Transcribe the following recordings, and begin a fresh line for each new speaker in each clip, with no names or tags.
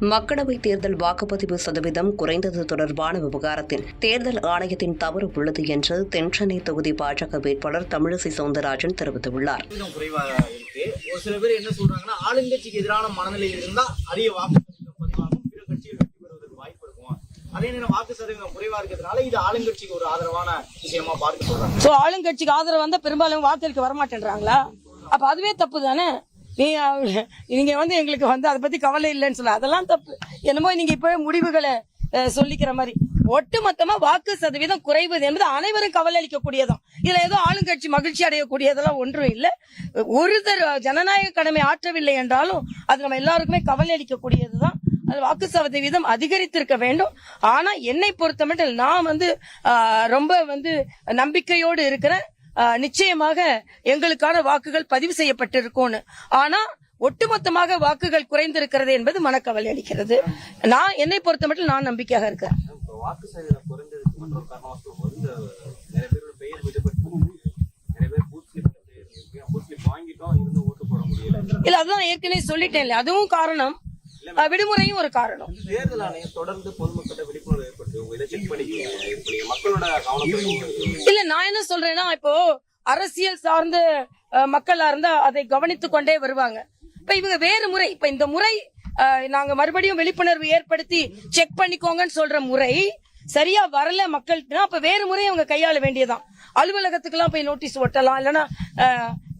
மக்களவைத் தேர்தல் வாக்குப்பதிவு சதவீதம் குறைந்தது தொடர்பான விவகாரத்தில் தேர்தல் ஆணையத்தின் தவறு உள்ளது என்று தென்சென்னை தொகுதி பாஜக வேட்பாளர் தமிழிசை சவுந்தரராஜன் தெரிவித்துள்ளார்.
சதவீதம் குறைவா இருக்கு. ஒரு சில பேர் என்ன சொல்றாங்கன்னா ஆளுங்கட்சிக்கு எதிரான மனநிலையில் இருந்தா அதிக வாக்கு அதே நேரம் வாக்கு சதவீதம் குறைவா இருக்கிறதுனால இது ஆளுங்கட்சிக்கு ஒரு ஆதரவான விஷயமா பார்க்க சொல்றாங்க
சோ ஆளுங்கட்சிக்கு ஆதரவு வந்தா பெரும்பாலும் வாக்களிக்க வரமாட்டேன்றாங்களா? அப்ப அதுவே தப்பு தானே? நீ நீங்கள் வந்து எங்களுக்கு வந்து அதை பற்றி கவலை இல்லைன்னு சொல்ல அதெல்லாம் தப்பு. என்னமோ நீங்கள் இப்போவே முடிவுகளை சொல்லிக்கிற மாதிரி. ஒட்டுமொத்தமா வாக்கு சதவீதம் குறைவது என்பது அனைவரும் கவலை அளிக்கக்கூடியதும் இதுல ஏதோ ஆளுங்கட்சி மகிழ்ச்சி அடையக்கூடியதெல்லாம் ஒன்றும் இல்லை. ஒருத்தர் ஜனநாயக கடமை ஆற்றவில்லை என்றாலும் அது நம்ம எல்லாருக்குமே கவலை அளிக்கக்கூடியதுதான். அது வாக்கு சதவீதம் அதிகரித்திருக்க வேண்டும். ஆனா என்னை பொறுத்தமட்டில் நான் வந்து ரொம்ப வந்து நம்பிக்கையோடு இருக்கிறேன். நிச்சயமாக எங்களுக்கான வாக்குகள் பதிவு செய்யப்பட்டிருக்கும்னு. ஆனா ஒட்டுமொத்தமாக வாக்குகள் குறைந்திருக்கிறது என்பது மனக்கவலை அளிக்கிறது. நான் என்னை பொறுத்தமட்டில் நான் நம்பிக்கையாக
முடியல.
இல்ல அதுதான் ஏற்கனவே சொல்லிட்டேன் அதுவும் காரணம் விடுமுறையும் ஒரு காரணம்.
தேர்தல் ஆணையம் தொடர்ந்து பொதுமக்களிட விழிப்புணர்வு ஏற்படுத்தி மக்களோட
இல்ல நான் என்ன சொல்றேன்னா இப்போ அரசியல் சார்ந்த மக்களா இருந்தா அதை கவனித்துக் கொண்டே வருவாங்க. இப்ப இவங்க வேறு முறை இப்ப இந்த முறை நாங்க மறுபடியும் விழிப்புணர்வு ஏற்படுத்தி செக் பண்ணிக்கோங்கன்னு சொல்ற முறை சரியா வரல மக்கள்கிட்ட அப்ப வேறு முறையை அவங்க கையாள வேண்டியதான் அலுவலகத்துக்கெல்லாம் போய் நோட்டீஸ் ஒட்டலாம் இல்லைன்னா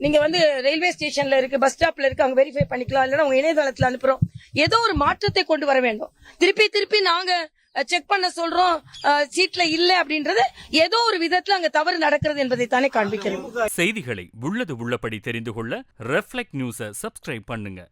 நீங்க வந்து ரயில்வே ஸ்டேஷன்ல இருக்கு பஸ் ஸ்டாப்ல இருக்கு அங்க வெரிஃபை பண்ணிக்கலாம் இல்லைன்னா உங்க இணையதளத்துல அனுப்புறோம். ஏதோ ஒரு மாற்றத்தை கொண்டு வர வேண்டும். திருப்பி திருப்பி நாங்க செக் பண்ண சொல்றோம். சீட்ல இல்ல அப்படின்றது ஏதோ ஒரு விதத்துல அங்க தவறு நடக்கிறது என்பதை தானே காண்பிக்கிறது.
செய்திகளை உள்ளது உள்ளபடி தெரிந்து கொள்ள ரெஃப்ளெக்ட் நியூஸை சப்ஸ்கிரைப் பண்ணுங்க.